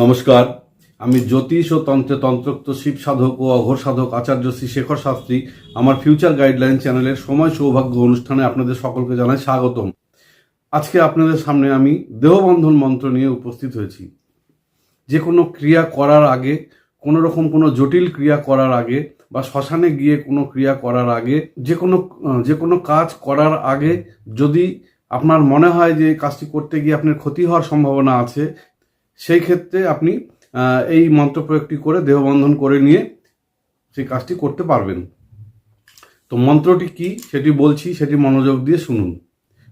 নমস্কার। আমি জ্যোতিষ ও তন্ত্রে তন্ত্রোক্ত শিব সাধক ও অঘোর সাধক আচার্য শ্রী শেখর শাস্ত্রী। আমার ফিউচার গাইডলাইন চ্যানেলের সময় সৌভাগ্য অনুষ্ঠানে আপনাদের সকলকে জানাই স্বাগতম। আজকে আপনাদের সামনে আমি দেহবন্ধন মন্ত্র নিয়ে উপস্থিত হয়েছি। যে কোনো ক্রিয়া করার আগে, কোনো রকম কোনো জটিল ক্রিয়া করার আগে বা শ্মশানে গিয়ে কোনো ক্রিয়া করার আগে, যে কোনো যে কোনো কাজ করার আগে যদি আপনার মনে হয় যে কাজটি করতে গিয়ে আপনার ক্ষতি হওয়ার সম্ভাবনা আছে সেই ক্ষেত্রে আপনি এই মন্ত্র প্রয়োগটি করে দেহবন্ধন করে নিয়ে সেই কাজটি করতে পারবেন। তো মন্ত্রটি কি সেটি বলছি, সেটি মনোযোগ দিয়ে শুনুন।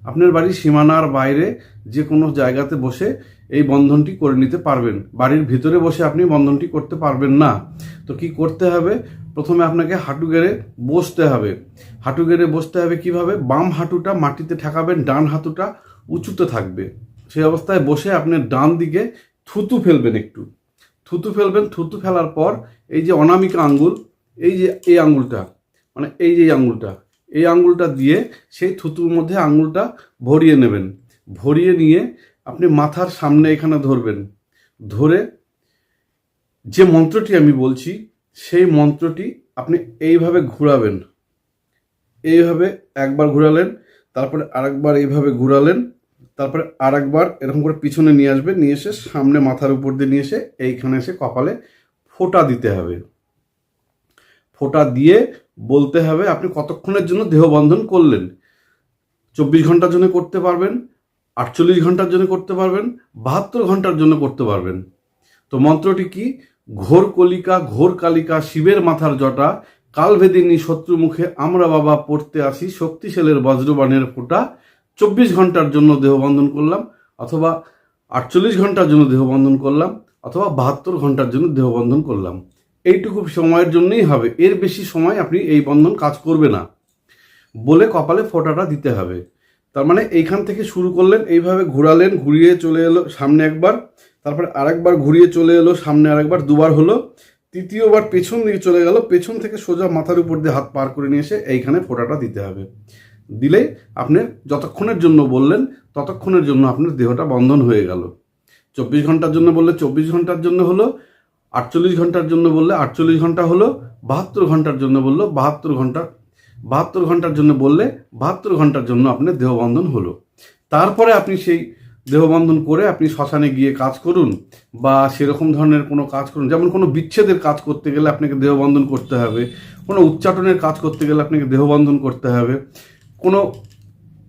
আপনার বাড়ির সীমানার বাইরে যে কোনো জায়গাতে বসে এই বন্ধনটি করে নিতে পারবেন। বাড়ির ভিতরে বসে আপনি বন্ধনটি করতে পারবেন না। তো কি করতে হবে? প্রথমে আপনাকে হাঁটু গেড়ে বসতে হবে। হাঁটু গেড়ে বসতে হবে কীভাবে? বাম হাঁটুটা মাটিতে ঠেকাবেন, ডান হাঁটুটা উঁচুতে থাকবে। সেই অবস্থায় বসে আপনি ডান দিকে থুতু ফেলবেন একটু। থুতু ফেলবেন, থুতু ফেলার পর এই যে অনামিকা আঙ্গুল, এই যে এই আঙ্গুলটা মানে এই যে আঙ্গুলটা, এই আঙ্গুলটা দিয়ে সেই থুতুর মধ্যে আঙ্গুলটা ভরিয়ে নেবেন। ভরিয়ে নিয়ে আপনি মাথার সামনে এখানে ধরবেন। ধরে যে মন্ত্রটি আমি বলছি, সেই মন্ত্রটি আপনি এইভাবে ঘোরাবেন। এইভাবে একবার ঘোরালেন, তারপরে আরেকবার এইভাবে ঘোরালেন তারপরে আর একবার এরকম করে পিছনে নিয়ে আসবে, নিয়ে এসে সামনে মাথার উপর দিয়ে নিয়ে এসে এইখানে এসে কপালে ফোঁটা দিতে হবে। ফোঁটা দিয়ে বলতে হবে, আপনি কতক্ষণের জন্য দেহবন্ধন করলেন? চব্বিশ ঘণ্টার জন্য করতে পারবেন, আটচল্লিশ ঘণ্টার জন্য করতে পারবেন, বাহাত্তর ঘণ্টার জন্য করতে পারবেন। তো মন্ত্রটি কি? ঘোর কলিকা, ঘোর কালিকা, শিবের মাথার জটা, কালভেদিনী শত্রু মুখে আমরা বাবা পড়তে আসি শক্তিশালের বজ্রবাণের ফোঁটা চব্বিশ ঘণ্টার জন্য দেহবন্ধন করলাম, অথবা আটচল্লিশ ঘণ্টার জন্য দেহবন্ধন করলাম, অথবা বাহাত্তর ঘণ্টার জন্য দেহবন্ধন করলাম। এইটুকু সময়ের জন্যই হবে। এর বেশি সময় আপনি এই বন্ধন কাজ করবে না। বলে কপালে ফোঁটাটা দিতে হবে। তার মানে এইখান থেকে শুরু করলেন, এইভাবে ঘোরালেন, ঘুরিয়ে চলে এলো সামনে একবার, তারপরে আরেকবার ঘুরিয়ে চলে এলো, সামনে আরেকবার দুবার হলো, তৃতীয়বার পেছন দিকে চলে গেল, পেছন থেকে সোজা মাথার উপর দিয়ে হাত পার করে নিয়ে এসে এইখানে ফোঁটাটা দিতে হবে। দিলে আপনার যতক্ষণের জন্য বললেন, ততক্ষণের জন্য আপনার দেহটা বন্ধন হয়ে গেল। চব্বিশ ঘণ্টার জন্য বললে চব্বিশ ঘণ্টার জন্য হলো, আটচল্লিশ ঘণ্টার জন্য বললে আটচল্লিশ ঘণ্টা হলো, বাহাত্তর ঘণ্টার জন্য বলল বাহাত্তর ঘণ্টা। বাহাত্তর ঘণ্টার জন্য বললে বাহাত্তর ঘণ্টার জন্য আপনার দেহবন্ধন হলো। তারপরে আপনি সেই দেহবন্ধন করে আপনি শ্মশানে গিয়ে কাজ করুন বা সেরকম ধরনের কোনো কাজ করুন। যেমন কোনো বিচ্ছেদের কাজ করতে গেলে আপনাকে দেহবন্ধন করতে হবে, কোনো উচ্চাটনের কাজ করতে গেলে আপনাকে দেহবন্ধন করতে হবে। কোনো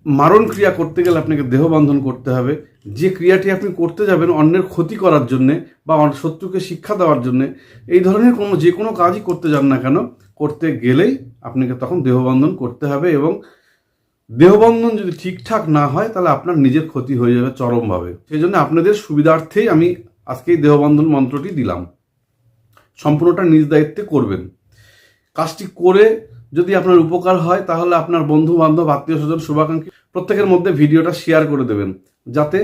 মারণ ক্রিয়া করতে গেলে আপনাকে দেহবন্ধন করতে হবে। যে ক্রিয়াটি আপনি করতে যাবেন অন্যের ক্ষতি করার জন্যে বা শত্রুকে শিক্ষা দেওয়ার জন্যে, এই ধরনের কোনো যে কোনো কাজই করতে যান না কেন, করতে গেলেই আপনাকে তখন দেহবন্ধন করতে হবে এবং দেহবন্ধন যদি ঠিকঠাক না হয়, তাহলে আপনার নিজের ক্ষতি হয়ে যাবে চরমভাবে। সেই জন্য আপনাদের সুবিধার্থেই আমি আজকে এই দেহবন্ধন মন্ত্রটি দিলাম। সম্পূর্ণটা নিজ দায়িত্বে করবেন। কাজটি করে যদি আপনার উপকার হয়, তাহলে আপনার বন্ধু বান্ধব আত্মীয় স্বজন শুভাকাঙ্ক্ষী প্রত্যেকের মধ্যে ভিডিওটা শেয়ার করে দেবেন। যাতে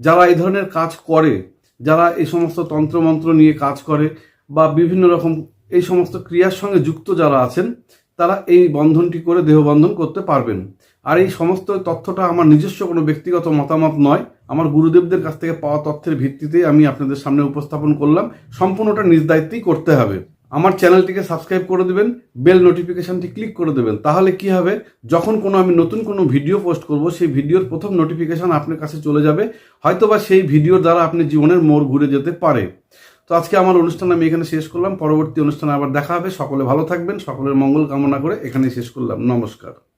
যারা এই ধরনের কাজ করে, যারা এই সমস্ত তন্ত্রমন্ত্র নিয়ে কাজ করে বা বিভিন্ন রকম এই সমস্ত ক্রিয়ার সঙ্গে যুক্ত যারা আছেন, তারা এই বন্ধনটি করে দেহবন্ধন করতে পারবেন। আর এই সমস্ত তথ্যটা আমার নিজস্ব কোনো ব্যক্তিগত মতামত নয়। আমার গুরুদেবদের কাছ থেকে পাওয়া তথ্যের ভিত্তিতে আমি আপনাদের সামনে উপস্থাপন করলাম। সম্পূর্ণটা নিজ দায়িত্বেই করতে হবে। আমার চ্যানেলটিকে সাবস্ক্রাইব করে দেবেন, বেল নোটিফিকেশানটি ক্লিক করে দেবেন, তাহলে কি হবে? যখন কোনো আমি নতুন কোনো ভিডিও পোস্ট করব, সেই ভিডিওর প্রথম নোটিফিকেশান আপনার কাছে চলে যাবে, হয়তোবা সেই ভিডিওর দ্বারা আপনি জীবনের মোড় ঘুরে যেতে পারে। তো আজকে আমার অনুষ্ঠান আমি এখানে শেষ করলাম, পরবর্তী অনুষ্ঠানে আবার দেখা হবে। সকলে ভালো থাকবেন, সকলের মঙ্গল কামনা করে এখানে শেষ করলাম। নমস্কার।